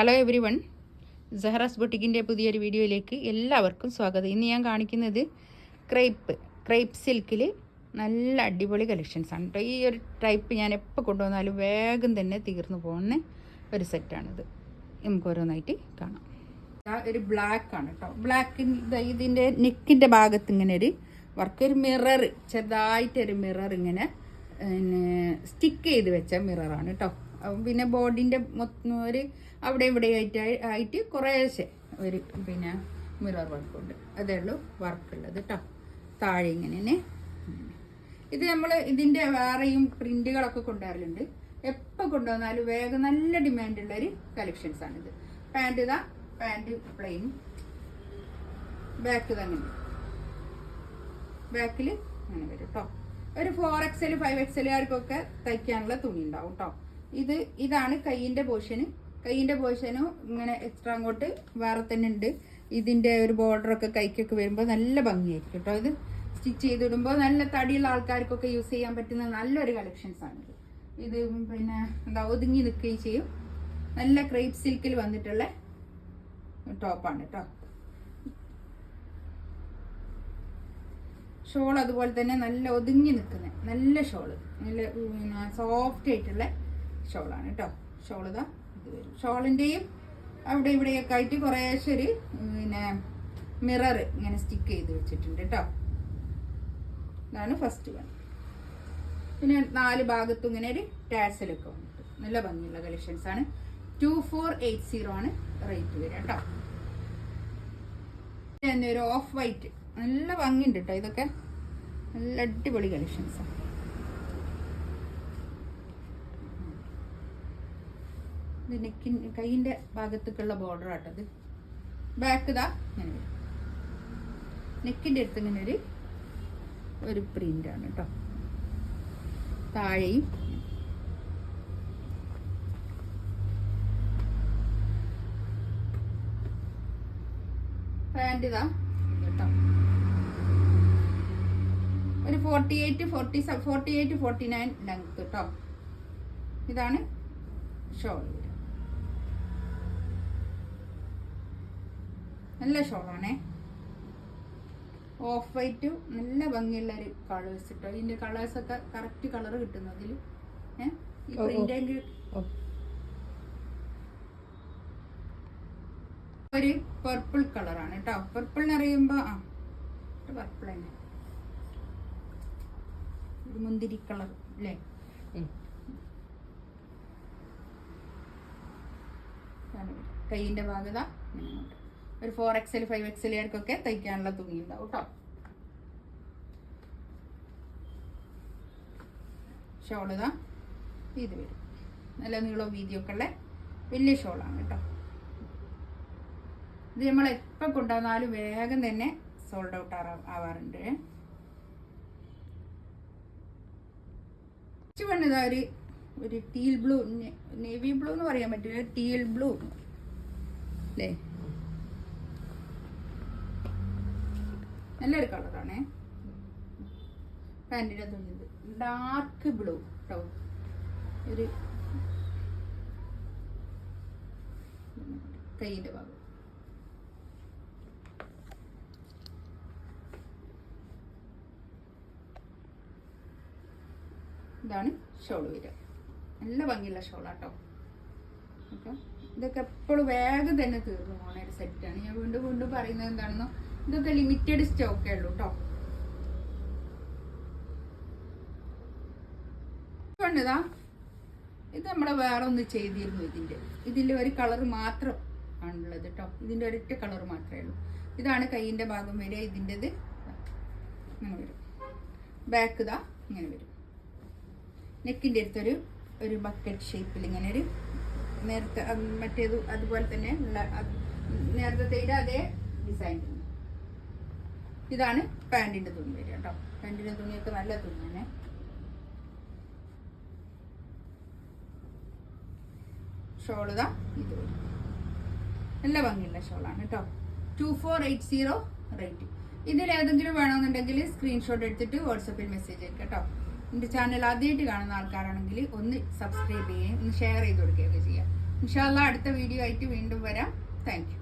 Hello everyone സെഹറാസ് ബൊട്ടിക്കിന്റെ പുതിയൊരു വീഡിയോയിലേക്ക് എല്ലാവർക്കും സ്വാഗതം. ഇന്ന് ഞാൻ കാണിക്കുന്നത് ക്രേപ്പ് ക്രേപ്പ് സിൽക്കിൽ നല്ല അടിപൊളി കളക്ഷൻസ് ആണ് കേട്ടോ ഈ ഒരു ടൈപ്പ് ഞാൻ എപ്പോൾ കൊണ്ടുവന്നാലും വേഗം തന്നെ തീർന്നു പോകുന്ന ഒരു സെറ്റാണിത് നമുക്ക് ഓരോന്നായിട്ട് കാണാം. ഒരു ബ്ലാക്ക് ആണ് കേട്ടോ ബ്ലാക്ക് ഇതിന്റെ നെക്കിന്റെ ഭാഗത്ത് ഇങ്ങനെ ഒരു വർക്ക് ഒരു മിറർ ചെറുതായിട്ടൊരു മിറർ ഇങ്ങനെ സ്റ്റിക്ക് ചെയ്ത് വെച്ച മിററാണ് കേട്ടോ അപ്പം പിന്നെ ബോർഡിന്റെ ഒരു അവിടെ ഇവിടെ ആയിട്ട് ആയിട്ട് കുറേശ്ശെ ഒരു പിന്നെ മിറർ വർക്കുണ്ട്. അതേ ഉള്ളൂ വർക്കുള്ളത് കേട്ടോ താഴെ ഇങ്ങനെ ഇത് നമ്മൾ ഇതിന്റെ വേറെയും പ്രിന്റുകളൊക്കെ കൊണ്ടുവരലുണ്ട്. എപ്പോൾ കൊണ്ടുവന്നാലും വേഗം നല്ല ഡിമാൻഡുള്ളൊരു കളക്ഷൻസ് ആണിത് പാന്റ് ഇതാ പാന്റ് പ്ലെയിൻ. ബാക്ക് തന്നെ. ബാക്കിൽ അങ്ങനെ വരും കേട്ടോ ഒരു ഫോർ എക്സൽ ഫൈവ് എക്സലുകാർക്കൊക്കെ തയ്ക്കാനുള്ള തുണി ഉണ്ടാവും കേട്ടോ ഇത് ഇതാണ് കൈയിന്റെ പോർഷന്. കൈയിന്റെ പോർഷനും ഇങ്ങനെ എക്സ്ട്രാ അങ്ങോട്ട് വേറെ തന്നെ ഉണ്ട്. ഇതിന്റെ ഒരു ബോർഡറൊക്കെ കൈക്കൊക്കെ വരുമ്പോൾ നല്ല ഭംഗിയായിരിക്കും കേട്ടോ ഇത്. സ്റ്റിച്ച് ചെയ്തിടുമ്പോൾ നല്ല തടിയുള്ള ആൾക്കാർക്കൊക്കെ യൂസ് ചെയ്യാൻ പറ്റുന്ന നല്ലൊരു കളക്ഷൻസ് ആണ് ഇത്. പിന്നെ എന്താ ഒതുങ്ങി നിൽക്കുകയും ചെയ്യും. നല്ല ക്രേപ്പ് സിൽക്കിൽ വന്നിട്ടുള്ള ടോപ്പാണ് കേട്ടോ. ഷോൾ അതുപോലെ തന്നെ നല്ല ഒതുങ്ങി നിൽക്കുന്ന നല്ല ഷോൾ നല്ല സോഫ്റ്റ് ആയിട്ടുള്ള ഷോളാണ് കേട്ടോ. ഷോൾ ഇതാ ഇത് വരും. ഷോളിന്റെയും അവിടെ ഇവിടെയൊക്കെ ആയിട്ട് കുറേശ്ശെ ഒരു പിന്നെ മിറർ ഇങ്ങനെ സ്റ്റിക്ക് ചെയ്ത് വെച്ചിട്ടുണ്ട് കേട്ടോ. ഇതാണ് ഫസ്റ്റ് വൺ പിന്നെ നാല് ഭാഗത്തും ഇങ്ങനെ ഒരു ടാസലൊക്കെ വന്നിട്ട് നല്ല ഭംഗിയുള്ള കളക്ഷൻസ് ആണ്. ടു ഫോർ എയ്റ്റ് സീറോ ആണ് റേറ്റ് വരിക കേട്ടോ. ഒരു ഓഫ് വൈറ്റ് നല്ല ഭംഗിയുണ്ട് കേട്ടോ ഇതൊക്കെ. നല്ല അടിപൊളി കളക്ഷൻസ് ഇത് നെക്കിൻ കൈയിന്റെ ഭാഗത്തേക്കുള്ള ബോർഡർ ആട്ടത് ബാക്ക് ഇതാ ഇങ്ങനെ വരും. നെക്കിന്റെ അടുത്ത് ഇങ്ങനെ ഒരു ഒരു പ്രിന്റാണ് കേട്ടോ താഴെയും പാന്റ് ഇതാ ഇത് കേട്ടോ ഒരു forty eight forty forty eight forty nine length കേട്ടോ ഇതാണ് ഷോൾ. നല്ല ഷോളാണേ. ഓഫ് വൈറ്റ് നല്ല ഭംഗിയുള്ള ഒരു കളേഴ്സ് കേട്ടോ ഇതിന്റെ കളേഴ്സ് ഒക്കെ കറക്റ്റ് കളർ കിട്ടുന്നു അതിൽ ഈ. പ്രിന്റ് ഒരു പർപ്പിൾ കളറാണ് കേട്ടോ പർപ്പിൾ എന്ന് പറയുമ്പോ ആ പർപ്പിൾ തന്നെ. ഒരു മുന്തിരി കളർ അല്ലേ. കൈയിന്റെ ഭാഗത ഇങ്ങോട്ട്. ഒരു ഫോർ എക്സൽ ഫൈവ് എക്സലുകാർക്കൊക്കെ തയ്ക്കാനുള്ള തുണി ഉണ്ടാവും കേട്ടോ ഷോളിതാ ഇത്. വരും. നല്ല നീളവും വീതിയൊക്കെ ഉള്ള വലിയ ഷോളാണ് കേട്ടോ ഇത് നമ്മൾ എപ്പോൾ കൊണ്ടുവന്നാലും വേഗം തന്നെ സോൾഡ് ഔട്ട് ആവാറുണ്ട്. ഇതാ ഒരു ഒരു ടീൽ ബ്ലൂ നേവി ബ്ലൂ എന്ന് പറയാൻ പറ്റില്ല ടീൽ ബ്ലൂ അല്ലേ? നല്ലൊരു കളറാണേ. പാന്റിന്റെ ഡാർക്ക് ബ്ലൂ കേട്ടോ ഒരു കൈയിന്റെ ഭാഗം. ഇതാണ് ഷോൾ വരിക നല്ല ഭംഗിയുള്ള ഷോളാട്ടോ. ഓക്കെ. ഇതൊക്കെ എപ്പോഴും വേഗം തന്നെ തീർന്നു പോണ ഒരു സെറ്റാണ്. ഞാൻ വീണ്ടും വീണ്ടും പറയുന്നത് എന്താണെന്നോ ഇതൊക്കെ ലിമിറ്റഡ് സ്റ്റോക്കേ ഉള്ളൂ കേട്ടോ കണ്ടതാ ഇത് നമ്മൾ വേറെ ഒന്ന് ചെയ്തിരുന്നു ഇതിന്റെ ഇതിന്റെ ഒരു കളർ മാത്രം ആണുള്ളത് കേട്ടോ ഇതിന്റെ ഒരൊറ്റ കളർ മാത്രമേ ഉള്ളൂ. ഇതാണ് കൈയിന്റെ ഭാഗം വരിക ഇതിന്റെത്. ഇങ്ങനെ വരും. ബാക്ക് ഇതാ ഇങ്ങനെ വരും. നെക്കിന്റെ അടുത്തൊരു ഒരു ബക്കറ്റ് ഷേപ്പിൽ ഇങ്ങനെ ഒരു നേരത്തെ മറ്റേത് അതുപോലെ തന്നെ ഉള്ള നേരത്തെ അതേ ഡിസൈൻ ഇതാണ് പാന്റിന്റെ തുണി വരിക കേട്ടോ. പാന്റിന്റെ തുണിയൊക്കെ നല്ല തുണിയാണ്. ഷോൾ ഇതാ വരും. നല്ല ഭംഗിയുള്ള ഷോളാണ് കേട്ടോ. Two four eight zero rate ഇതിൽ ഏതെങ്കിലും വേണമെന്നുണ്ടെങ്കിൽ സ്ക്രീൻഷോട്ട് എടുത്തിട്ട് വാട്സപ്പിൽ മെസ്സേജ് അയക്കാം കേട്ടോ. എന്റെ ചാനൽ ആദ്യമായിട്ട് കാണുന്ന ആൾക്കാരാണെങ്കിൽ ഒന്ന് സബ്സ്ക്രൈബ് ചെയ്യുകയും ഒന്ന് ഷെയർ ചെയ്ത് കൊടുക്കുകയൊക്കെ ചെയ്യാം. ഇൻഷാല്ല അടുത്ത വീഡിയോ ആയിട്ട് വീണ്ടും വരാം. താങ്ക്